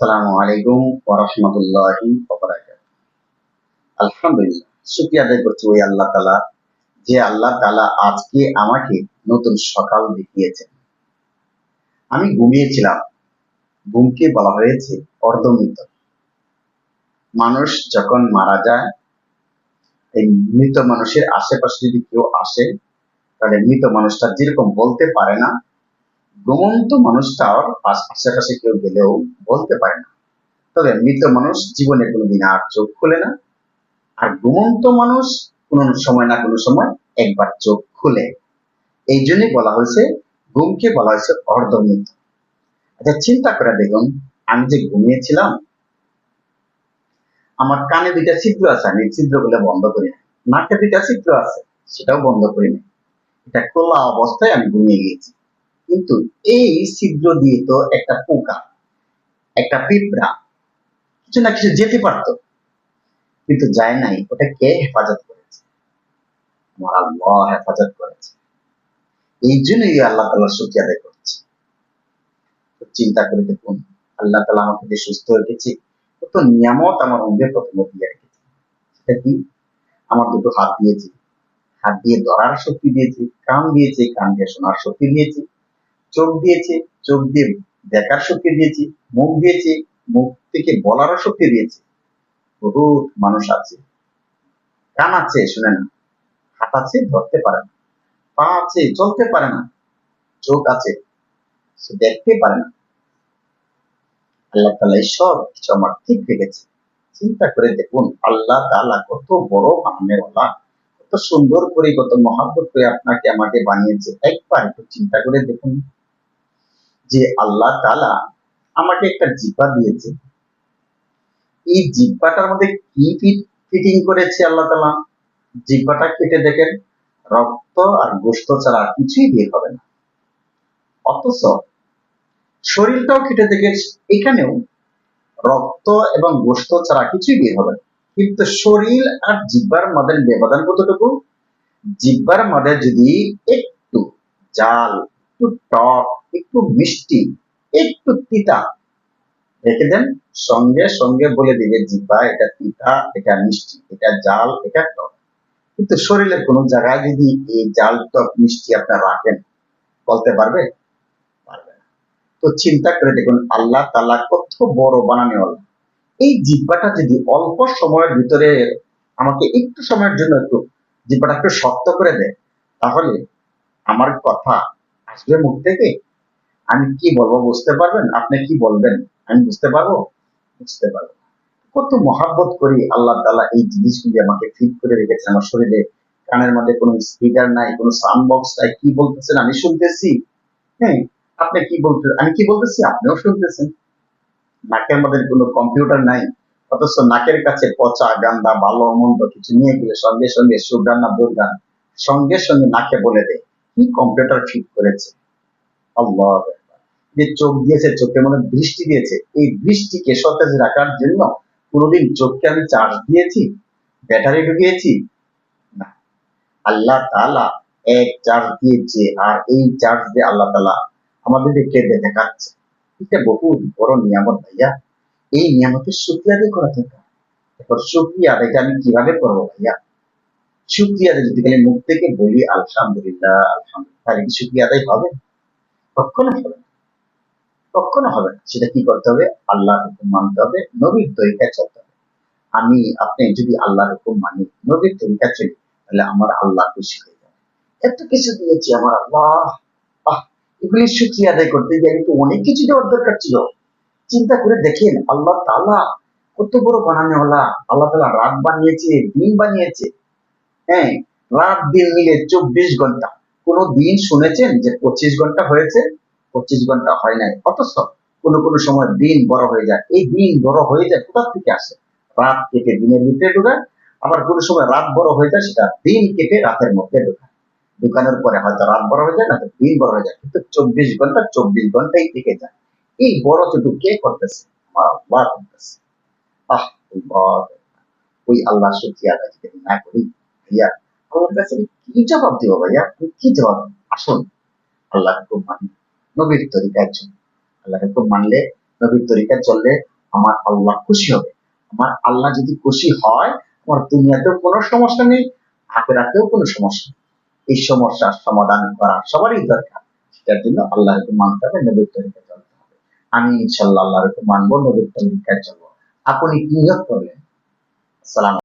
আসসালামু আলাইকুম ওয়া রাহমাতুল্লাহি ওয়া বারাকাতুহু। আলহামদুলিল্লাহ আদায় করছি ওই আল্লাহ তাআলা, যে আল্লাহ তাআলা আজকে আমাকে নতুন সকাল দেখিয়েছেন। আমি ঘুমিয়েছিলাম, ঘুমকে বলা হয়েছে অর্ধমৃত। মানুষ যখন মারা যায়, এই মৃত মানুষের আশেপাশে যদি কেউ আসে, তাহলে মৃত মানুষটা যেরকম বলতে পারে না ঘুমন্ত মানুষটার আশ- আশেপাশে কেউ গেলেও বলতে পারে না। তবে মৃত মানুষ জীবনে কোনোদিন আর চোখ খুলে না। আর ঘুমন্ত মানুষ কোন সময় না কোনো সময় একবার চোখ খুলে। এই জন্যই বলা হয়েছে ঘুমকে বলা হয়েছে অর্ধমৃত। আচ্ছা চিন্তা করে দেখুন, আমি যে ঘুমিয়েছিলাম, আমার কানে দুইটা ছিদ্র আছে, আমি ছিদ্রগুলো বন্ধ করি না। নাকে দুইটা ছিদ্র আছে, সেটাও বন্ধ করি না। এটা খোলা অবস্থায় আমি ঘুমিয়ে গিয়েছি। কিন্তু এই ছিদ্র দিয়ে তো একটা পোকা, একটা পিঁপড়া কিছু না কিছু যেতে পারতো, কিন্তু যায় নাই ওটা কে হেফাজত করেছে। আল্লাহ হেফাজত করেছে। এই জন্যই আল্লাহ তালা শুক্রিয়া আদায় করছে। চিন্তা করে দেখুন, আল্লাহ তালা আমাকে যে সুস্থ রেখেছে, কত নিয়ামত আমার মধ্যে প্রথমে দিয়ে রেখেছে। সেটা কি? আমার দুটো হাত দিয়েছে। হাত দিয়ে ধরার শক্তি দিয়েছে, কান দিয়েছে, কান দিয়ে শোনার শক্তি দিয়েছে। চোখ দিয়েছে, চোখ দিয়ে দেখার শক্তি দিয়েছে, মুখ দিয়েছে, মুখ থেকে বলারও শক্তি দিয়েছে। বহুত মানুষ আছে। কান আছে শুনে না হাত আছে, ধরতে পারে না। পা আছে, চলতে পারে না। চোখ আছে, সে দেখতে পারে না। আল্লাহ তালা সব কিছু আমার ঠিক রেখেছে। চিন্তা করে দেখুন, আল্লাহ তালা কত বড় বানানেওয়ালা কত সুন্দর করে, কত মহাব্বত করে আপনাকে আমাকে বানিয়েছে। একবার একটু চিন্তা করে দেখুন। যে আল্লাহ তালা আমাকে একটা জিব্বা দিয়েছে। এই জিব্বাটার মধ্যে কি ফিটিং করেছে আল্লাহ তালা জিব্বাটা কেটে দেখেন, রক্ত আর গোস্ত ছাড়া কিছুই বের হবে না। অথচ শরীরটাও কেটে দেখেন, এখানেও রক্ত এবং গোস্ত ছাড়া কিছুই বের হবে কিন্তু শরীর আর জিব্বার মধ্যে ব্যবধান কতটুকু? জিব্বার মধ্যে যদি একটু জাল, একটু টক একটু মিষ্টি, একটু তিতা। রেখে দেন, সঙ্গে সঙ্গে বলে দিবে, জিব্বা, এটা তিতা, এটা মিষ্টি, এটা জাল, এটা টক। কিন্তু শরীরের কোনো জায়গায় যদি এই জাল, টক, মিষ্টি আপনার রাখেন, বলতে পারবে? পারবে না। তো চিন্তা করে দেখুন, আল্লাহ তালা কত বড় বানানেওয়ালা এই জিব্বাটা যদি অল্প সময়ের ভিতরে আমাকে একটু সময়ের জন্য একটু জিব্বাটা একটু শক্ত করে দেয়, তাহলে আমার কথা আসবে মুখ থেকে? আমি কি বলব, বুঝতে পারবেন? আপনি কি বলবেন? আমি বুঝতে পারব? বুঝতে পারব। কত মহাব্বত করি আল্লাহ তালা এই জিনিসগুলি আমাকে ফিট করে রেখেছে আমার শরীরে। কানের মধ্যে কোনো স্পিকার নাই, কোনো সাউন্ড বক্স নাই, কি বলতেছেন আমি শুনতেছি। হ্যাঁ আপনি কি বলতে আমি কি বলতেছি? আপনিও শুনতেছেন। নাকের মধ্যে কোনো কম্পিউটার নাই, অথচ নাকের কাছে পচা গান্দা, ভালো মন্দ কিছু নিয়ে গেলে সঙ্গে সঙ্গে সুগান না দুর্গান সঙ্গে সঙ্গে নাকে বলে দেয়। কি কম্পিউটার ফিট করেছে? আল্লাহ যে চোখ দিয়েছে চোখের মধ্যে দৃষ্টি দিয়েছে এই দৃষ্টিকে সতেজ রাখার জন্য কোনোদিন চোখকে আমি চার্জ দিয়েছি? ব্যাটারি ঢুকিয়েছি? না। আল্লাহ তালা এক চার্জ দিয়েছে আর এই চার্জ দিয়ে আল্লাহ তালা আমাদেরকে কেঁদে দেখাচ্ছে। এটা বহু বড় নিয়ামত ভাইয়া। এই নিয়ামতের শুক্রিয়া আদায় করা দরকার। এরপর শুক্রিয়া আদায়টা আমি কীভাবে করব ভাইয়া? শুক্রিয়া আদায় যদি খালি মুখ থেকে বলি, আলহামদুলিল্লাহ আলহামদুলিল্লাহ, তাহলে কি শুক্রিয়া আদায় হবে? কখনো হবে। হবে। না সেটা কি করতে হবে? আল্লাহর হুকুম মানতে হবে। নবীর তরিকায় চলতে হবে। আমি, আপনি যদি আল্লাহর হুকুম মানি, নবীর তরিকা চলি, তাহলে আমার আল্লাহ খুশি হয়ে যাবে। এত কিছু দিয়েছি আমার আল্লাহ। এগুলি আদায় করতে গিয়ে অনেক কিছু দেওয়ার দরকার ছিল। চিন্তা করে দেখেন, আল্লাহ তালা কত বড় বানানোওয়ালা। আল্লাহ তালা রাত বানিয়েছে, দিন বানিয়েছে। হ্যাঁ রাত, দিন মিলে চব্বিশ ঘণ্টা। কোনো দিন শুনেছেন যে পঁচিশ ঘণ্টা হয়েছে? পঁচিশ ঘণ্টা হয় নাই। অথচ কোনো কোনো সময় দিন বড় হয়ে যায়। এই দিন বড় হয়ে যায়, কোথা থেকে আসে? রাত কেটে দিনের ভিতরে ঢুকায়, আবার কোনো সময় রাত বড় হয়ে যায়, সেটা দিন কেটে রাতের মধ্যে ঢুকায়। ঢুকানোর পরে হয়তো রাত বড় হয়ে যায় না তো দিন বড় হয়ে যায়। কিন্তু চব্বিশ ঘণ্টা, চব্বিশ ঘন্টাই থেকে যায়। এই বড় চটু কে করতেছে? আল্লাহ করতেছে। আহ ওই আল্লাহ সত্যি আদায় যদি না করি, ভাইয়া আমার কাছে কি জবাব দিব ভাইয়া? কি জবাব আসুন। আল্লাহ মানি। নবীর আল্লাহ মানলে, নবীর চললে আমার আল্লাহ খুশি হবে। আমার আল্লাহ যদি খুশি হয়, আমার দুনিয়াতেও কোনো সমস্যা নেই, আখেরাতেও কোনো সমস্যা এই সমস্যার সমাধান করা সবারই দরকার। সেটার জন্য আল্লাহকে মানতে হবে, নবীর তরিকায় চলতে হবে। আমি ইনশাল্লাহ আল্লাহকে মানবো, নবীর তরিকায় চলবো। আপনি কি নিয়োগ করলেন? সালাম